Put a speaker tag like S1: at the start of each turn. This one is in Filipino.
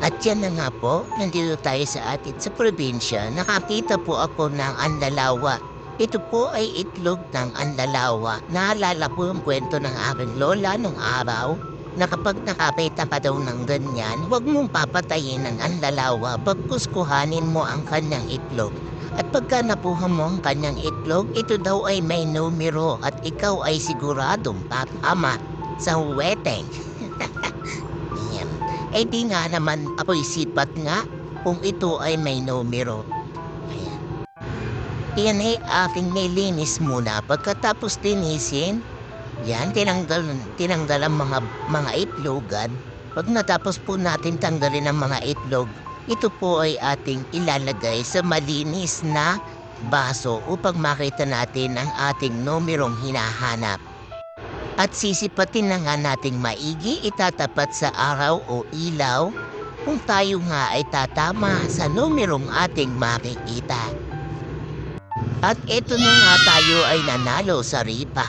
S1: At yan na nga po, nandito tayo sa atin sa probinsya. Nakakita po ako ng andalawa. Ito po ay itlog ng andalawa. Naalala ko yung kwento ng aking lola nung araw na kapag nakapita ka daw ng ganyan, huwag mong papatayin ng andalawa, bagkus kuhanin mo ang kanyang itlog. At pagka napuha mo ang kanyang itlog, ito daw ay may numero at ikaw ay siguradong tatama sa weteng. Eh di nga naman ako'y sipat nga kung ito ay may numero. Ayan. Yan ay aking nilinis muna. Pagkatapos linisin, yan, tinanggal, tinanggal ang mga, mga itlogan. Pag natapos po natin tanggalin ang mga itlog, ito po ay ating ilalagay sa malinis na baso upang makita natin ang ating numerong hinahanap. At sisipatin na nga nating maigi itatapat sa araw o ilaw kung tayo nga ay tatama sa numerong ating makikita. At ito na nga tayo ay nanalo sa ripa.